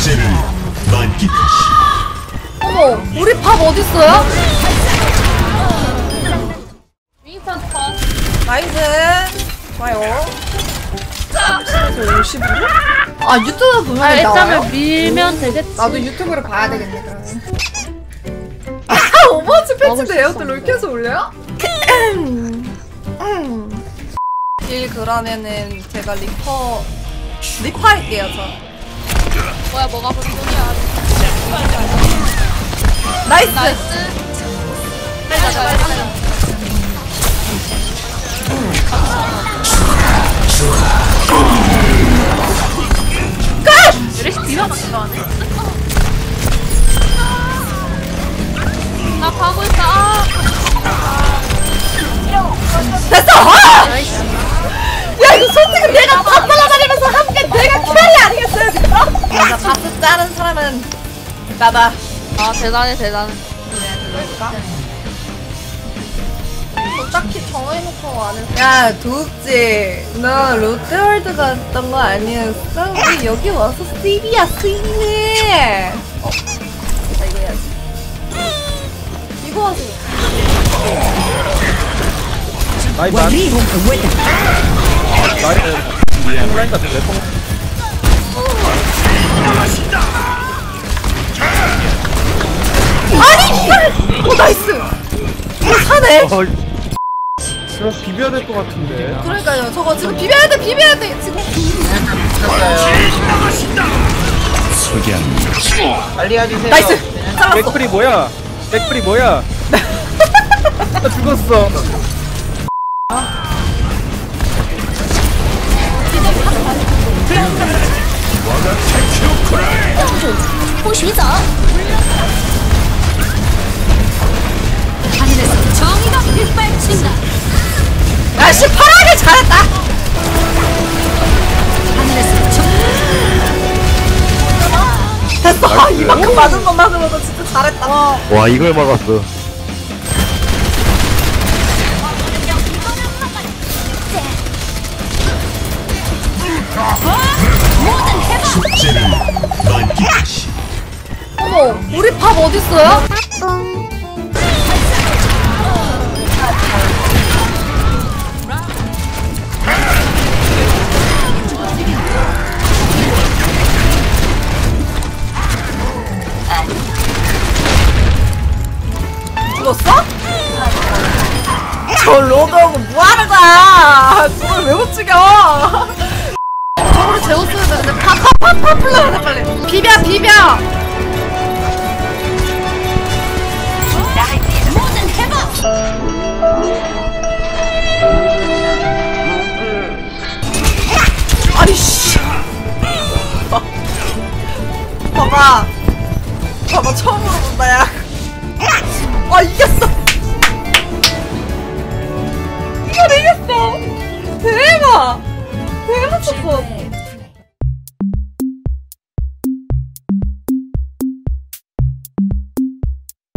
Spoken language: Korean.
축제를 만끽하시. 어머, 우리 밥 어딨어요? 나이스. 좋아요. 50으로? 아, 유튜브 보면 아, 나와요? 일단은 밀면 되겠지. 나도 유튜브를 봐야 되겠네, 그러면. 아, 오버워치 패치도 에어도 롤켜서 올려요? 일 그러면은 제가 리퍼 리퍼 할게요 저 뭐야, 뭐가 불똥이야. 나이스 나이스. 빨리 가자, 빨리 가자. 나 가고 있어. 아, 사람은 나다. 아, 대단해, 대단해. 그럴까? 뭐 딱히 정해놓고 안 했어 야 도읍지 너 롯데월드 갔던 거 아니었어? 우리 여기 와서 스이비야 스이비 어? 나 이거 해야지. 이거 하세요. 나이 반 나이 온라인 같은 내 이거 사네 어, 그럼 비벼야 될 것 같은데. 그러니까요 저거 지금 비벼야 돼 비벼야 돼 지금 빨리 해주세요. 나이스 잘랐어 맥프리 뭐야? 맥프리 뭐야? 나 죽었어. 파라를 잘했다. 됐어. 아, 이만큼 맞은 것만으로도 진짜 잘했다. 와. 이걸 막았어. 만끽하시. 어머 우리 밥 어딨어요? 죽었어? 저 로드하고 뭐하는 거야? 저걸 왜 못 죽여? 저거를 재웠어야 되는데. 파파파파 불러야 돼 빨리. 비벼 비벼! 아니 씨. 봐봐. 봐봐 야 아, 이겼어